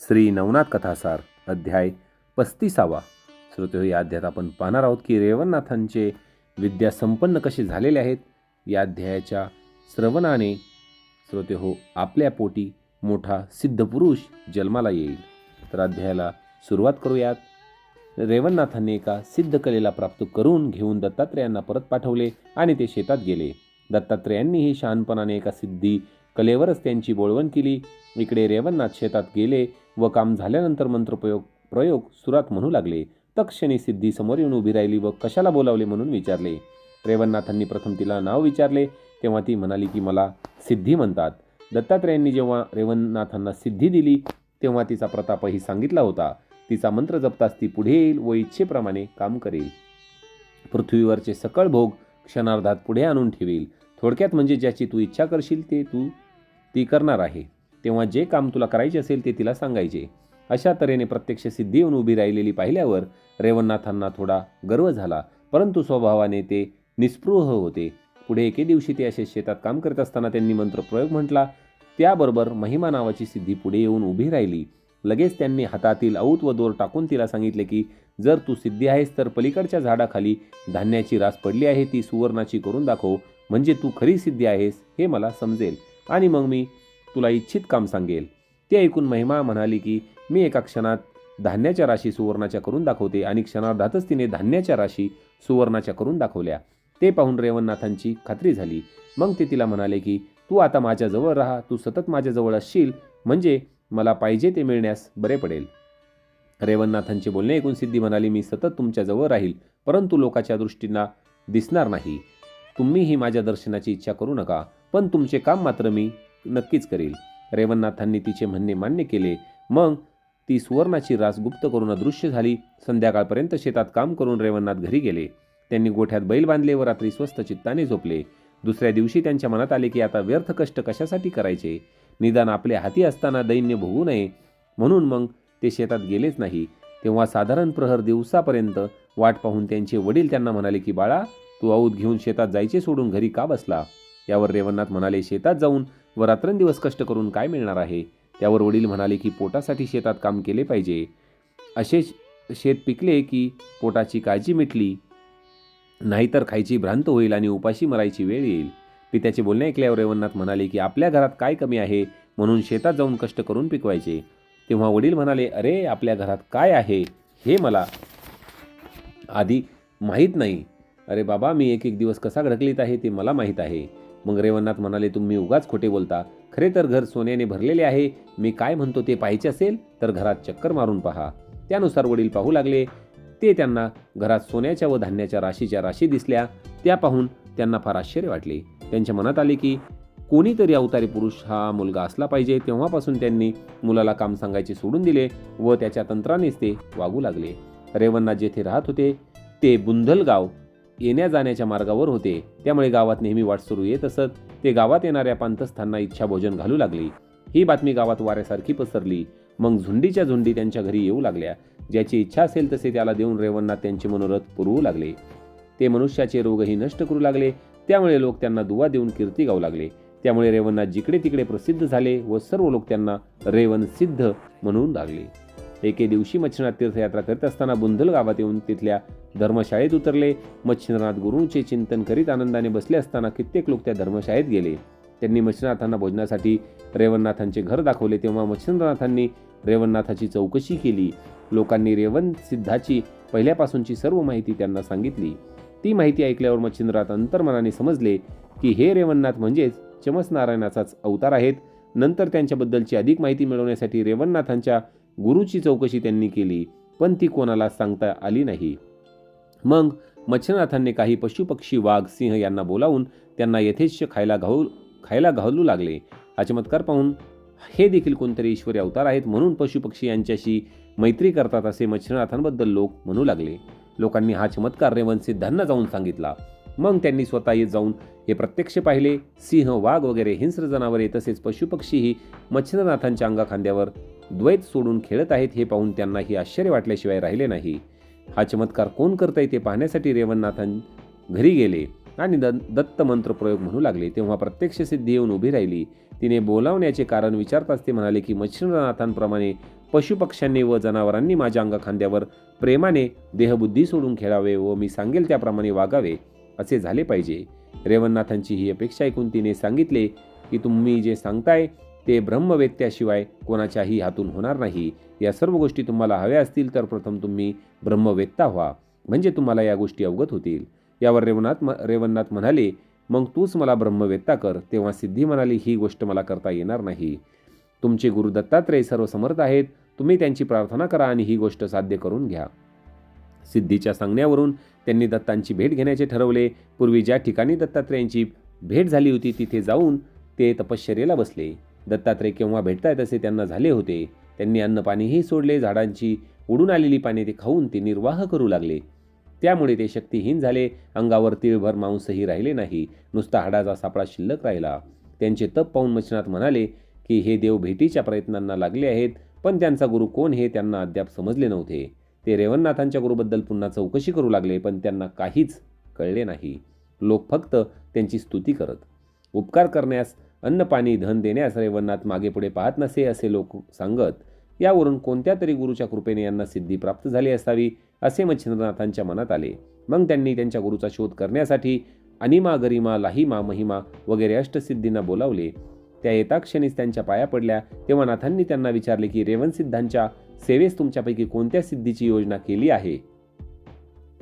श्री नवनाथ कथासार अध्याय पस्तीसावा. श्रोतेहो या अध्यायात आपण पाहणार आहोत की रेवणनाथांचे विद्या संपन्न कसे झालेले आहेत? या अध्यायाच्या श्रवणाने श्रोते हो आपल्या पोटी मोठा सिद्ध पुरुष जन्माला येईल. तर अध्यायाला सुरुवात करूयात. रेवणनाथांनी एका सिद्ध कलेला प्राप्त करून घेऊन दत्तात्रेयांना परत पाठवले आणि ते शेतात गेले. दत्तात्रेयांनीही शहाणपणाने एका सिद्धी कलेवरच त्यांची बोळवण केली. इकडे रेवणनाथ शेतात गेले व काम झाल्यानंतर मंत्रप्रयोग प्रयोग सुरात म्हणू लागले. तक्षणी सिद्धी समोर येऊन उभी राहिली व कशाला बोलावले म्हणून विचारले. रेवणनाथांनी प्रथम तिला नाव विचारले. तेव्हा ती म्हणाली की मला सिद्धी म्हणतात. दत्तात्रेयांनी जेव्हा रेवणनाथांना सिद्धी दिली तेव्हा तिचा प्रतापही सांगितला होता. तिचा मंत्र जपताच ती पुढे येईल व इच्छेप्रमाणे काम करेल. पृथ्वीवरचे सकळ भोग क्षणार्धात पुढे आणून ठेवील. थोडक्यात म्हणजे ज्याची तू इच्छा करशील ते तू ती करणार आहे. तेव्हा जे काम तुला करायचे असेल ते तिला सांगायचे. अशा तऱ्हेने प्रत्यक्ष सिद्धी येऊन उभी राहिलेली पाहिल्यावर रेवणनाथांना थोडा गर्व झाला. परंतु स्वभावाने ते निस्पृह होते. पुढे एके दिवशी ते असे शेतात काम करत असताना त्यांनी मंत्रप्रयोग म्हटला. त्याबरोबर महिमा नावाची सिद्धी पुढे येऊन उभी राहिली. लगेच त्यांनी हातातील औत व दोर टाकून तिला सांगितले की जर तू सिद्धी आहेस तर पलीकडच्या झाडाखाली धान्याची रास पडली आहे ती सुवर्णाची करून दाखव. म्हणजे तू खरी सिद्धी आहेस हे मला समजेल. आणि मग मी तुला इच्छित काम सांगेल. ते ऐकून महिमा म्हणाली की मी एका क्षणात धान्याच्या राशी सुवर्णाच्या करून दाखवते आणि क्षणार्धातच तिने धान्याच्या राशी सुवर्णाच्या करून दाखवल्या. ते पाहून रेवणनाथांची खात्री झाली. मग ते तिला म्हणाले की तू आता माझ्याजवळ राहा. तू सतत माझ्याजवळ असशील. म्हणजे मला पाहिजे ते मिळण्यास बरे पडेल. रेवणनाथांचे बोलणे ऐकून सिद्धी म्हणाली मी सतत तुमच्याजवळ राहील परंतु लोकाच्या दृष्टींना दिसणार नाही. तुम्हीही माझ्या दर्शनाची इच्छा करू नका पण तुमचे काम मात्र मी नक्कीच करेल. रेवणनाथांनी तिचे म्हणणे मान्य केले. मग ती सुवर्णाची रास गुप्त करून अदृश्य झाली. संध्याकाळपर्यंत शेतात काम करून रेवणनाथ घरी गेले. त्यांनी गोठ्यात बैल बांधले व रात्री स्वस्त चित्ताने झोपले. दुसऱ्या दिवशी त्यांच्या मनात आले की आता व्यर्थ कष्ट कशासाठी करायचे? निदान आपले हाती असताना दैन्य भोगू नये. म्हणून मग ते शेतात गेलेच नाही. तेव्हा साधारण प्रहर दिवसापर्यंत वाट पाहून त्यांचे वडील त्यांना म्हणाले की बाळा तू औद घेऊन शेतात जायचे सोडून घरी का बसला? यावर रेवणनाथ म्हणाले शेतात जाऊन व रात्रंदिवस कष्ट करून काय मिळणार आहे? त्यावर वडील म्हणाले की पोटासाठी शेतात काम केले पाहिजे. असे शेत पिकले की पोटाची काळजी मिटली. नाहीतर खायची भ्रांत होईल आणि उपाशी मरायची वेळ येईल. पित्याचे बोलणे ऐकल्यावर रेवणनाथ म्हणाले की आपल्या घरात काय कमी आहे? म्हणून शेतात जाऊन कष्ट करून पिकवायचे. तेव्हा वडील म्हणाले अरे आपल्या घरात काय आहे? हे मला आधी माहीत नाही. अरे बाबा मी एक एक दिवस कसा घडकलीत आहे ते मला माहीत आहे. मग रेवणनाथ म्हणाले तुम्ही उगाच खोटे बोलता. खरे तर घर सोन्याने भरलेले आहे. मी काय म्हणतो ते पाहायचे असेल तर घरात चक्कर मारून पहा. त्यानुसार वडील पाहू लागले. ते त्यांना घरात सोन्याच्या व धान्याच्या राशीच्या राशी दिसल्या. त्या पाहून त्यांना फार आश्चर्य वाटले. त्यांच्या मनात आले की कोणीतरी अवतारी पुरुष हा मुलगा असला पाहिजे. तेव्हापासून त्यांनी मुलाला काम सांगायचे सोडून दिले व त्याच्या तंत्रानेच ते वागू लागले. रेवन्नाथ जेथे राहत होते ते बुंधल गाव येण्या जाण्याच्या मार्गावर होते. त्यामुळे गावात नेहमी वाट सुरू येत असत. ते गावात येणाऱ्या पांतस्थांना इच्छा भोजन घालू लागली. ही बातमी गावात वाऱ्यासारखी पसरली. मग झुंडीच्या झुंडी त्यांच्या घरी येऊ लागल्या. ज्याची इच्छा असेल तसे त्याला देऊन रेवणनाथ त्यांचे मनोरथ पुरवू लागले. ते मनुष्याचे रोगही नष्ट करू लागले. त्यामुळे लोक त्यांना दुवा देऊन कीर्ती गाऊ लागले. त्यामुळे रेवणनाथ जिकडे तिकडे प्रसिद्ध झाले व सर्व लोक त्यांना रेवण सिद्ध म्हणून लागले. एके दिवशी मच्छिनाथ तीर्थयात्रा करीत असताना बुंधल गावात येऊन तिथल्या धर्मशाळेत उतरले. मच्छिंद्रनाथ गुरूंचे चिंतन करीत आनंदाने बसले असताना कित्येक लोक त्या धर्मशाळेत गेले. त्यांनी मच्छिंद्रनाथांना भोजनासाठी रेवणनाथांचे घर दाखवले. तेव्हा मच्छिंद्रनाथांनी रेवणनाथाची चौकशी केली. लोकांनी रेवण सिद्धाची पहिल्यापासूनची सर्व माहिती त्यांना सांगितली. ती माहिती ऐकल्यावर मच्छिंद्रनाथ अंतर्मनाने समजले की हे रेवणनाथ म्हणजेच चमसनारायणाचाच अवतार आहेत. नंतर त्यांच्याबद्दलची अधिक माहिती मिळवण्यासाठी रेवणनाथांच्या गुरुची चौकशी त्यांनी केली पण ती कोणाला सांगता आली नाही. मग मच्छरनाथांनी काही पशुपक्षी वाघ सिंह यांना बोलावून त्यांना यथेच्छ खायला घाऊ खायला घालू लागले. हा चमत्कार पाहून हे देखील कोणतरी ईश्वरी अवतार आहेत म्हणून पशुपक्षी यांच्याशी मैत्री करतात असे मच्छरनाथांबद्दल लोक म्हणू लागले. लोकांनी हा चमत्कार रेवण सिद्धांना जाऊन सांगितला. मग त्यांनी स्वतः येत जाऊन हे प्रत्यक्ष पाहिले. सिंह वाघ वगैरे हिंस्र जनावरे तसेच पशुपक्षीही मच्छरनाथांच्या अंगाखांद्यावर द्वैत सोडून खेळत आहेत हे पाहून त्यांनाही आश्चर्य वाटल्याशिवाय राहिले नाही. हा चमत्कार कोण करतंय ते पाहण्यासाठी रेवणनाथन घरी गेले आणि द दत्त मंत्र प्रयोग म्हणू लागले. तेव्हा प्रत्यक्ष सिद्धी येऊन उभी राहिली. तिने बोलावण्याचे कारण विचारताच ते म्हणाले की मच्छिंद्रनाथांप्रमाणे पशुपक्ष्यांनी व जनावरांनी माझ्या अंगखांद्यावर प्रेमाने देहबुद्धी सोडून खेळावे व मी सांगेल त्याप्रमाणे वागावे असे झाले पाहिजे. रेवणनाथांची ही अपेक्षा ऐकून तिने सांगितले की तुम्ही जे सांगताय ते ब्रह्मवेत्याशिवाय कोणाच्याही हातून होणार नाही. या सर्व गोष्टी तुम्हाला हव्या असतील तर प्रथम तुम्ही ब्रह्मवेत्ता व्हा. म्हणजे तुम्हाला या गोष्टी अवगत होतील. यावर रेवनाथ म रेवणनाथ म्हणाले मग तूच मला ब्रह्मवेत्ता कर. तेव्हा सिद्धी म्हणाली ही गोष्ट मला करता येणार नाही. तुमचे गुरु दत्तात्रय सर्व समर्थ आहेत. तुम्ही त्यांची प्रार्थना करा आणि ही गोष्ट साध्य करून घ्या. सिद्धीच्या सांगण्यावरून त्यांनी दत्तांची भेट घेण्याचे ठरवले. पूर्वी ज्या ठिकाणी दत्तात्रयांची भेट झाली होती तिथे जाऊन ते तपश्चर्येला बसले. दत्तात्रय केव्हा भेटतायत असे त्यांना झाले होते. त्यांनी अन्नपाणीही सोडले झाडांची उडून आलेली पाने ते खाऊन ते निर्वाह करू लागले. त्यामुळे ते शक्तीहीन झाले अंगावर तिळभर मांसही राहिले नाही नुसता हाडाचा सापळा शिल्लक राहिला. त्यांचे तप पाहून मच्छनाथ म्हणाले की हे देव भेटीच्या प्रयत्नांना लागले आहेत पण त्यांचा गुरु कोण हे त्यांना अद्याप समजले नव्हते. ते रेवणनाथांच्या गुरुबद्दल पुन्हा चौकशी करू लागले पण त्यांना काहीच कळले नाही. लोक फक्त त्यांची स्तुती करत. उपकार करण्यास अन्न पाणी धन देण्यास रेवन्नाथ मागे पुढे पाहत नसे असे लोक सांगत यावरून कोणत्या तरी गुरुच्या कृपेने यांना सिद्धी प्राप्त झाली असावी? असे मच्छिंद्रनाथांच्या मनात आले. मग त्यांनी त्यांच्या गुरुचा शोध करण्यासाठी अनिमा गरिमा लाहिमा महिमा वगैरे अष्टसिद्धींना बोलावले. त्या येताक्षणीच त्यांच्या पाया पडल्या. तेव्हा नाथांनी त्यांना विचारले की रेवणसिद्धांच्या सेवेस तुमच्यापैकी कोणत्या सिद्धीची योजना केली आहे?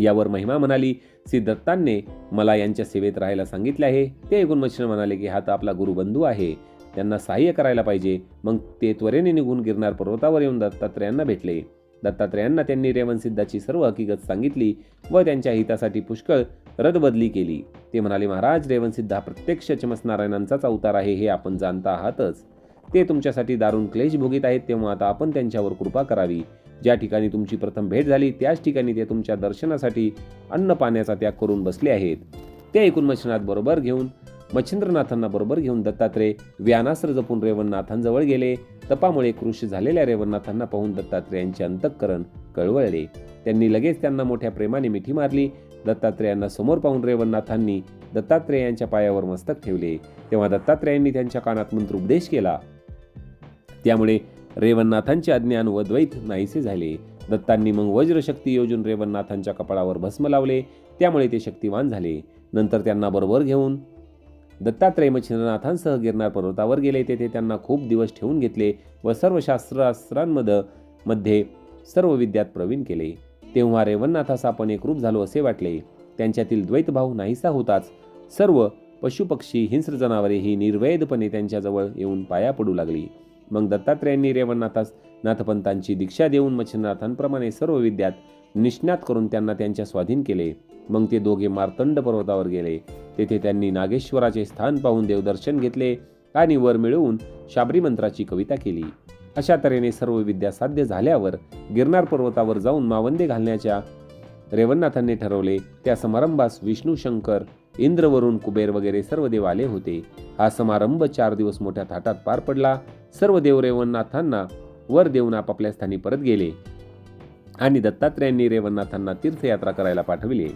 यावर महिमा म्हणाली सिद्धत्तांनी मला यांच्या सेवेत राहायला सांगितले आहे. ते ऐकून मच्छर म्हणाले की हा तर आपला गुरुबंधू आहे. त्यांना सहाय्य करायला पाहिजे. मग ते त्वरेने निघून गिरणार पर्वतावर येऊन दत्तात्रयांना भेटले. दत्तात्रयांना त्यांनी रेवणसिद्धाची सर्व हकीकत सांगितली व त्यांच्या हितासाठी पुष्कळ रदबदली केली. ते म्हणाले महाराज रेवणसिद्ध हा प्रत्यक्ष चमसनारायणांचाच अवतार आहे हे आपण जाणता आहातच. ते तुमच्यासाठी दारुण क्लेश भोगीत आहेत तेव्हा आता आपण त्यांच्यावर कृपा करावी. ज्या ठिकाणी तुमची प्रथम भेट झाली त्याच ठिकाणी ते तुमच्या दर्शनासाठी अन्न पाण्याचा त्याग करून बसले आहेत. ते ऐकून मच्छनाथ बरोबर घेऊन मच्छिंद्रनाथांना बरोबर घेऊन दत्तात्रय व्यानास्त्र जपून रेवणनाथांजवळ गेले. तपामुळे कृष झालेल्या रेवणनाथांना पाहून दत्तात्रेयांचे अंतःकरण कळवळले. त्यांनी लगेच त्यांना मोठ्या प्रेमाने मिठी मारली. दत्तात्रेयांना समोर पाहून रेवणनाथांनी दत्तात्रेयांच्या पायावर मस्तक ठेवले. तेव्हा दत्तात्रेयांनी त्यांच्या कानात मंत्रोपदेश केला. त्यामुळे रेवणनाथांचे अज्ञान व द्वैत नाहीसे झाले. दत्तांनी मग वज्रशक्ती योजून रेवणनाथांच्या कपाळावर भस्म लावले. त्यामुळे ते शक्तिवान झाले. नंतर त्यांना बरोबर घेऊन दत्तात्रय मच्छिंद्रनाथांसह गिरनार पर्वतावर गेले. तेथे त्यांना खूप दिवस ठेवून घेतले व सर्व शास्त्रास्त्रांमध्ये मध्ये सर्व विद्यात प्रवीण केले. तेव्हा रेवणनाथास आपण एकरूप झालो असे वाटले. त्यांच्यातील द्वैतभाव नाहीसा होताच. सर्व पशुपक्षी हिंस्र जनावरे ही निर्वैधपणे त्यांच्याजवळ येऊन पाया पडू लागली. मग दत्तात्रयांनी रेवणनाथास नाथपंतांची दीक्षा देऊन मच्छिंद्रनाथांप्रमाणे सर्व विद्यात निष्णात करून त्यांना त्यांच्या स्वाधीन केले. मग ते दोघे मार्तंड पर्वतावर गेले. तेथे त्यांनी नागेश्वराचे स्थान पाहून देवदर्शन घेतले आणि वर मिळवून शाबरी मंत्राची कविता केली. अशा तऱ्हेने सर्व विद्या साध्य झाल्यावर गिरनार पर्वतावर जाऊन मावंदे घालण्याच्या रेवणनाथांनी ठरवले. त्या समारंभास विष्णू शंकर इंद्रवरून कुबेर वगैरे सर्व देव आले होते. हा समारंभ चार दिवस मोठ्या थाटात पार पडला. सर्व देव रेवणनाथांना वर देऊन आपापल्या स्थानी परत गेले आणि दत्तात्रेयांनी रेवणनाथांना तीर्थयात्रा करायला पाठविले.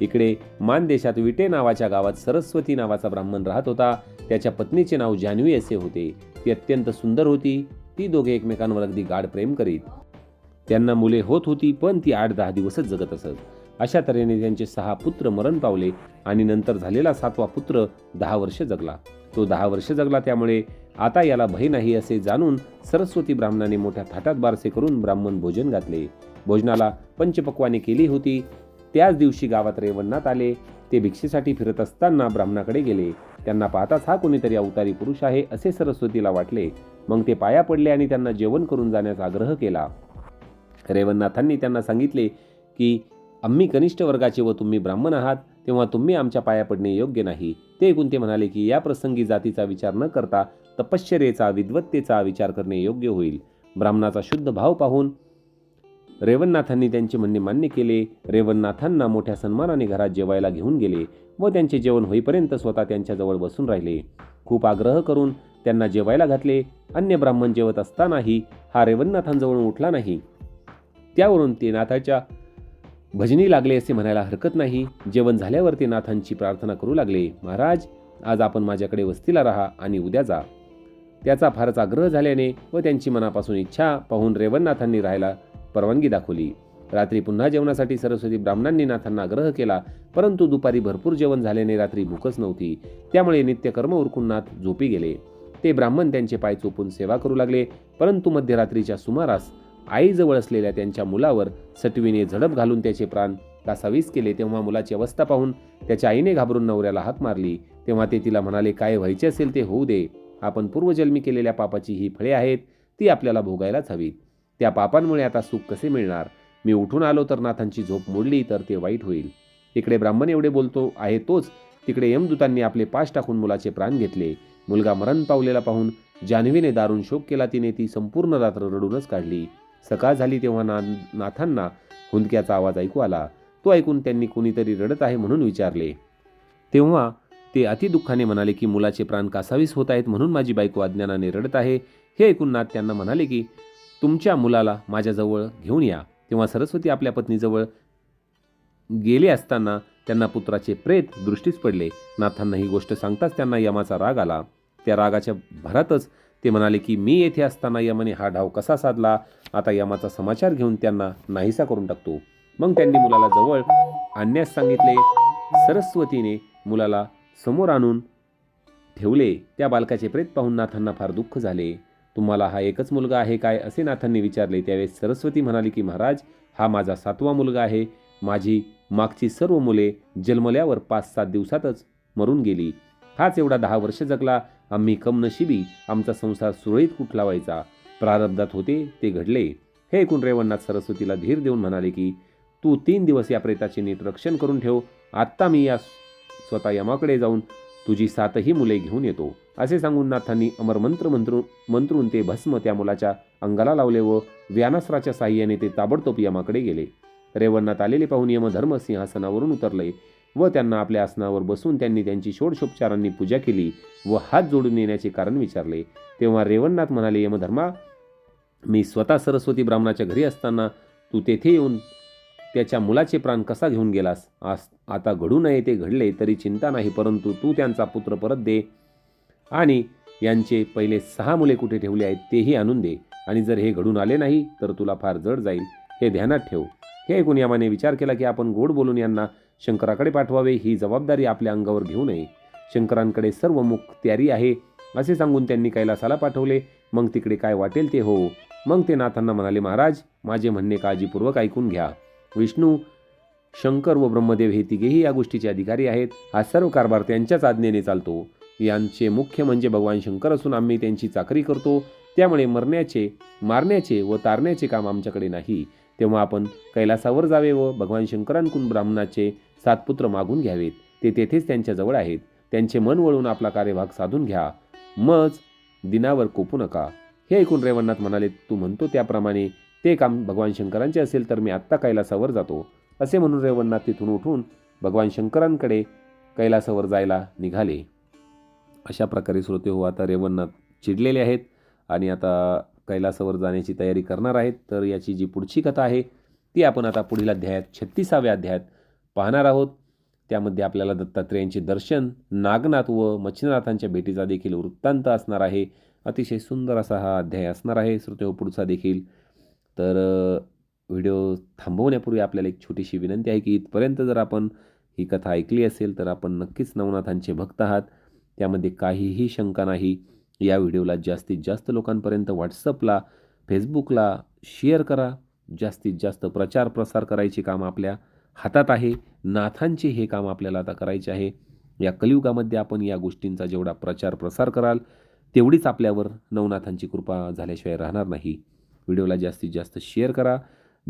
इकडे मानदेशात विटे नावाच्या गावात सरस्वती नावाचा ब्राह्मण राहत होता. त्याच्या पत्नीचे नाव जान्हवी असे होते. ती अत्यंत सुंदर होती. ती दोघे एकमेकांवर अगदी गाढ प्रेम करीत. त्यांना मुले होत होती पण ती आठ दहा दिवसच जगत असत. अशा तऱ्हेने त्यांचे सहा पुत्र मरण पावले आणि नंतर झालेला सातवा पुत्र दहा वर्ष जगला. तो दहा वर्ष जगला त्यामुळे आता याला भय नाही असे जाणून सरस्वती ब्राह्मणाने मोठ्या थाटात बारसे करून ब्राह्मण भोजन घातले. भोजनाला पंचपक्वाने केली होती. त्याच दिवशी गावात रेवणनाथ आले. ते भिक्षेसाठी फिरत असताना ब्राह्मणाकडे गेले. त्यांना पाहताच हा कोणीतरी अवतारी पुरुष आहे असे सरस्वतीला वाटले. मग ते पाया पडले आणि त्यांना जेवण करून जाण्याचा आग्रह केला. रेवणनाथांनी त्यांना सांगितले की आम्ही कनिष्ठ वर्गाचे व तुम्ही ब्राह्मण आहात तेव्हा तुम्ही आमच्या पाया पडणे योग्य नाही. ते ऐकून ते म्हणाले की या प्रसंगी जातीचा विचार न करता तपश्चर्येचा विद्वत्तेचा विचार करणे योग्य होईल. ब्राह्मणाचा शुद्ध भाव पाहून रेवणनाथांनी त्यांचे म्हणणे मान्य केले. रेवणनाथांना मोठ्या सन्मानाने घरात जेवायला घेऊन गेले व त्यांचे जेवण होईपर्यंत स्वतः त्यांच्याजवळ बसून राहिले. खूप आग्रह करून त्यांना जेवायला घातले. अन्य ब्राह्मण जेवत असतानाही हा रेवणनाथांजवळून उठला नाही. त्यावरून ते नाथाच्या भजनी लागले असे म्हणायला हरकत नाही. जेवण झाल्यावर ते नाथांची प्रार्थना करू लागले. महाराज आज आपण माझ्याकडे वस्तीला राहा आणि उद्या जा. त्याचा फारच आग्रह झाल्याने व त्यांची मनापासून इच्छा पाहून रेवणनाथांनी राहायला परवानगी दाखवली. रात्री पुन्हा जेवणासाठी सरस्वती ब्राह्मणांनी नाथांना आग्रह केला परंतु दुपारी भरपूर जेवण झाल्याने रात्री भूकच नव्हती. त्यामुळे नित्यकर्म उरकून नाथ झोपी गेले. ते ब्राह्मण त्यांचे पाय चोपून सेवा करू लागले परंतु मध्यरात्रीच्या सुमारास आईजवळ असलेल्या त्यांच्या मुलावर सटवीने झडप घालून त्याचे प्राण कासावीस केले. तेव्हा मुलाची अवस्था पाहून त्याच्या आईने घाबरून नवऱ्याला हाक मारली. तेव्हा ते तिला म्हणाले काय व्हायचे असेल ते होऊ दे. आपण पूर्वजन्मी केलेल्या पापाची ही फळे आहेत ती आपल्याला भोगायलाच हवीत. त्या पापांमुळे आता सुख कसे मिळणार? मी उठून आलो तर नाथांची झोप मोडली तर ते वाईट होईल. इकडे ब्राह्मण एवढे बोलतो आहे तोच. तिकडे यमदूतांनी आपले पाश टाकून मुलाचे प्राण घेतले. मुलगा मरण पावलेला पाहून जान्हवीने दारुण शोक केला. तिने ती संपूर्ण रात्र रडूनच काढली. सकाळ झाली तेव्हा ना नाथांना हुंदक्याचा आवाज ऐकू आला. तो ऐकून त्यांनी कुणीतरी रडत आहे म्हणून विचारले. तेव्हा ते अतिदुःखाने म्हणाले की मुलाचे प्राण कासावीस होत आहेत म्हणून माझी बायको अज्ञानाने रडत आहे. हे ऐकून नाथ त्यांना म्हणाले की तुमच्या मुलाला माझ्याजवळ घेऊन या. तेव्हा सरस्वती आपल्या पत्नीजवळ गेले असताना त्यांना पुत्राचे प्रेत दृष्टीस पडले. नाथांना ही गोष्ट सांगताच त्यांना यमाचा राग आला. त्या रागाच्या भरातच ते म्हणाले की मी येथे असताना यमाने हा डाव कसा साधला? आता यमाचा समाचार घेऊन त्यांना नाहीसा करून टाकतो. मग त्यांनी मुलाला जवळ आणण्यास सांगितले. सरस्वतीने मुलाला समोर आणून ठेवले. त्या बालकाचे प्रेत पाहून नाथांना फार दुःख झाले. तुम्हाला हा एकच मुलगा आहे काय? असे नाथांनी विचारले. त्यावेळेस सरस्वती म्हणाली की महाराज हा माझा सातवा मुलगा आहे. माझी मागची सर्व मुले जन्मल्यावर पाच सात दिवसातच मरून गेली. हाच एवढा दहा वर्ष जगला. आम्ही कमनशिबी आमचा संसार सुरळीत कुठला व्हायचा प्रारब्धात होते ते घडले. हे ऐकून रेवणनाथ सरस्वतीला धीर देऊन म्हणाले की तू तीन दिवस या प्रेताचे नीट रक्षण करून ठेव. आत्ता मी या स्वतः यमाकडे जाऊन तुझी सातही मुले घेऊन येतो. असे सांगून नाथांनी अमर मंत्र मंत्रू मंत्रून ते भस्म त्या मुलाच्या अंगाला लावले व व्यानास्त्राच्या साह्याने ते ताबडतोब यमाकडे गेले. रेवणनाथ आलेले पाहून यमधर्म सिंहासनावरून उतरले. व त्यांना आपल्या आसनावर बसून त्यांनी त्यांची षोडशोपचारांनी पूजा केली व हात जोडून येण्याचे कारण विचारले. तेव्हा रेवणनाथ म्हणाले यमधर्मा मी स्वतः सरस्वती ब्राह्मणाच्या घरी असताना तू तेथे येऊन त्याच्या मुलाचे प्राण कसा घेऊन गेलास? आस आता घडू नये ते घडले तरी चिंता नाही परंतु तू त्यांचा पुत्र परत दे आणि यांचे पहिले सहा मुले कुठे ठेवले आहेत तेही आणून दे. आणि जर हे घडून आले नाही तर तुला फार जड जाईल. हे ध्यानात ठेव. हे ऐकून यामाने विचार केला की आपण गोड बोलून यांना शंकराकडे पाठवावे ही जबाबदारी आपल्या अंगावर घेऊ नये. शंकरांकडे सर्व मुख तयारी आहे असे सांगून त्यांनी कैलासाला पाठवले. मग तिकडे काय वाटेल ते हो. मग ते नाथांना म्हणाले महाराज माझे म्हणणे काळजीपूर्वक ऐकून घ्या. विष्णू शंकर व ब्रह्मदेव हे तिघेही या गोष्टीचे अधिकारी आहेत. हा सर्व कारभार त्यांच्याच आज्ञेने चालतो. यांचे मुख्य म्हणजे भगवान शंकर असून आम्ही त्यांची चाकरी करतो. त्यामुळे मरण्याचे मारण्याचे व तारण्याचे काम आमच्याकडे नाही. तेव्हा आपण कैलासावर जावे व भगवान शंकरांकडून ब्राह्मणाचे सात पुत्र मागून घ्यावेत. ते तेथेच त्यांच्याजवळ आहेत. त्यांचे मन वळून आपला कार्यभाग साधून घ्या. मज दिनावर कोपू नका. हे ऐकून रेवणनाथ म्हणाले तू म्हणतो त्याप्रमाणे ते काम भगवान शंकरांचे असेल तर मी आत्ता कैलासावर जातो. असे म्हणून रेवणनाथ तिथून उठून भगवान शंकरांकडे कैलासावर जायला निघाले. अशा प्रकारे श्रोते हो आता रेवणनाथ चिडलेले आहेत आणि आता कैलासावर जाण्याची तयारी करणार आहेत. तर याची जी पुढची कथा आहे ती आपण आता पुढील अध्यायात छत्तीसाव्या अध्यायात पाहणार आहोत. त्यामध्ये आपल्याला दत्तात्रेयांचे दर्शन नागनाथ व मच्छिंद्रनाथांच्या भेटीचा देखील वृत्तांत असणार आहे. अतिशय सुंदर असा हा अध्याय असणार आहे. श्रोते पुढचा देखील. तर व्हिडिओ थांबवण्यापूर्वी आपल्याला एक छोटीशी विनंती आहे की इथपर्यंत जर आपण ही कथा ऐकली असेल तर आपण नक्कीच नवनाथांचे भक्त आहात. त्यामध्ये काहीही शंका नाही. या व्हिडिओला जास्तीत जास्त लोकांपर्यंत व्हॉट्सअपला फेसबुकला शेअर करा. जास्तीत जास्त प्रचार प्रसार करायचे काम आपल्या हातात आहे. नाथांचे हे काम आपल्याला आता करायचे आहे. या कलियुगामध्ये आपण या गोष्टींचा जेवढा प्रचार प्रसार कराल तेवढीच आपल्यावर नवनाथांची कृपा झाल्याशिवाय राहणार नाही. व्हिडिओला जास्तीत जास्त शेअर करा.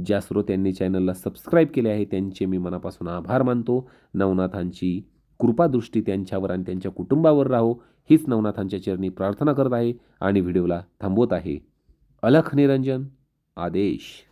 ज्या श्रोत्यांनी चॅनलला सबस्क्राईब केले आहे त्यांचे मी मनापासून आभार मानतो. नवनाथांची कृपादृष्टी त्यांच्यावर आणि त्यांच्या कुटुंबावर राहो. हीच नवनाथांच्या चरणी प्रार्थना करत आहे आणि व्हिडिओला थांबवत आहे. अलख निरंजन आदेश.